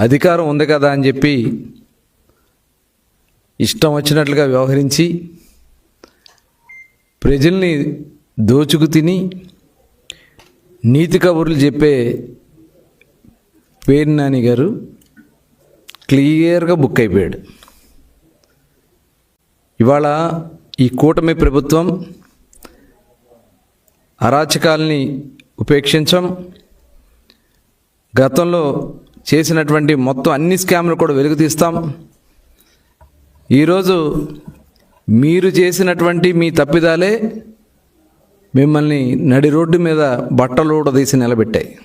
అధికారం ఉంది కదా అని చెప్పి ఇష్టం వచ్చినట్లుగా వ్యవహరించి ప్రజల్ని దోచుకు తిని నీతి కబుర్లు చెప్పే పేరు నాని గారు క్లియర్గా బుక్ అయిపోయాడు. ఇవాళ ఈ కూటమి ప్రభుత్వం అరాచకాల్ని ఉపేక్షించం. గతంలో చేసినటువంటి మొత్తం అన్ని స్కామ్లు కూడా వెలుగు తీస్తాం. ఈరోజు మీరు చేసినటువంటి మీ తప్పిదాలే మిమ్మల్ని నడి రోడ్డు మీద బట్టలు ఊడదీసి నిలబెట్టాయి.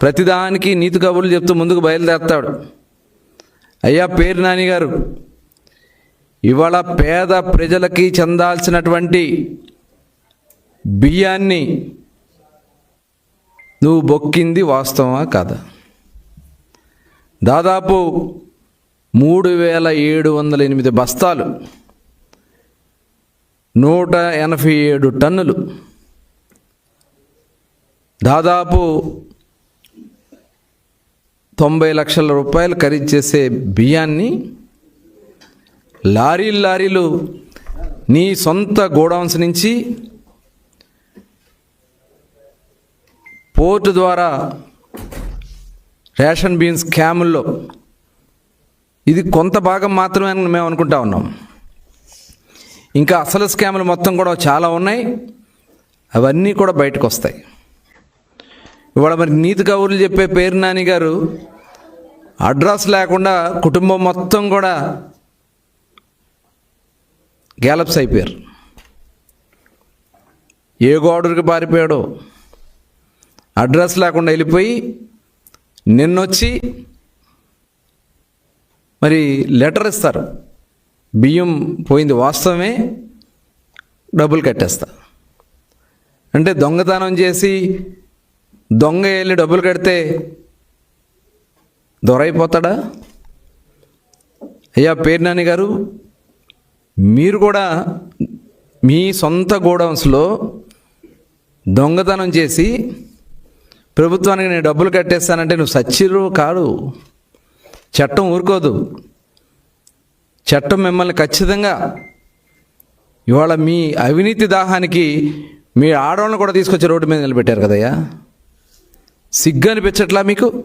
ప్రతిదానికి నీతి కబుర్లు చెప్తూ ముందుకు బయలుదేస్తాడు అయ్యా పేరు నాని గారు ఇవాళ పేద ప్రజలకి చెందాల్సినటువంటి బియ్యాన్ని నువ్వు బొక్కింది వాస్తవమా కాదా? దాదాపు మూడు వేల ఏడు వందల ఎనిమిది బస్తాలు నూట ఎనభై ఏడు టన్నులు దాదాపు తొంభై లక్షల రూపాయలు ఖరీదు చేసే బియ్యాన్ని లారీలు లారీలు నీ సొంత గోడౌన్స్ నుంచి పోర్టు ద్వారా రేషన్ బీన్స్ స్కాముల్లో ఇది కొంత భాగం మాత్రమే అని మేము అనుకుంటా ఉన్నాం. ఇంకా అసలు స్కాములు మొత్తం కూడా చాలా ఉన్నాయి. అవన్నీ కూడా బయటకు వస్తాయి. ఇవాళ మరి నీతి కౌరులు చెప్పే పేరు నాని గారు అడ్రస్ లేకుండా కుటుంబం మొత్తం కూడా గ్యాలప్స్ అయిపోయారు. ఏ గోడరికి పారిపోయాడో అడ్రస్ లేకుండా వెళ్ళిపోయి నిన్నొచ్చి మరి లెటర్ ఇస్తారు. బియ్యం పోయింది వాస్తవమే డబ్బులు కట్టేస్తా. అంటే దొంగతనం చేసి దొంగ వెళ్ళి డబ్బులు కడితే దొరైపోతాడా? అయ్యా పేర్నాని గారు మీరు కూడా మీ సొంత గోడౌన్స్లో దొంగతనం చేసి ప్రభుత్వానికి నేను డబ్బులు కట్టేస్తానంటే నువ్వు సచ్చిరు కాదు. చట్టం ఊరుకోదు. చట్టం మిమ్మల్ని ఖచ్చితంగా ఇవాళ మీ అవినీతి దాహానికి మీ ఆడవాళ్ళని కూడా తీసుకొచ్చి రోడ్డు మీద నిలబెట్టారు కదయ్యా? సిగ్గు అనిపించట్లా మీకు?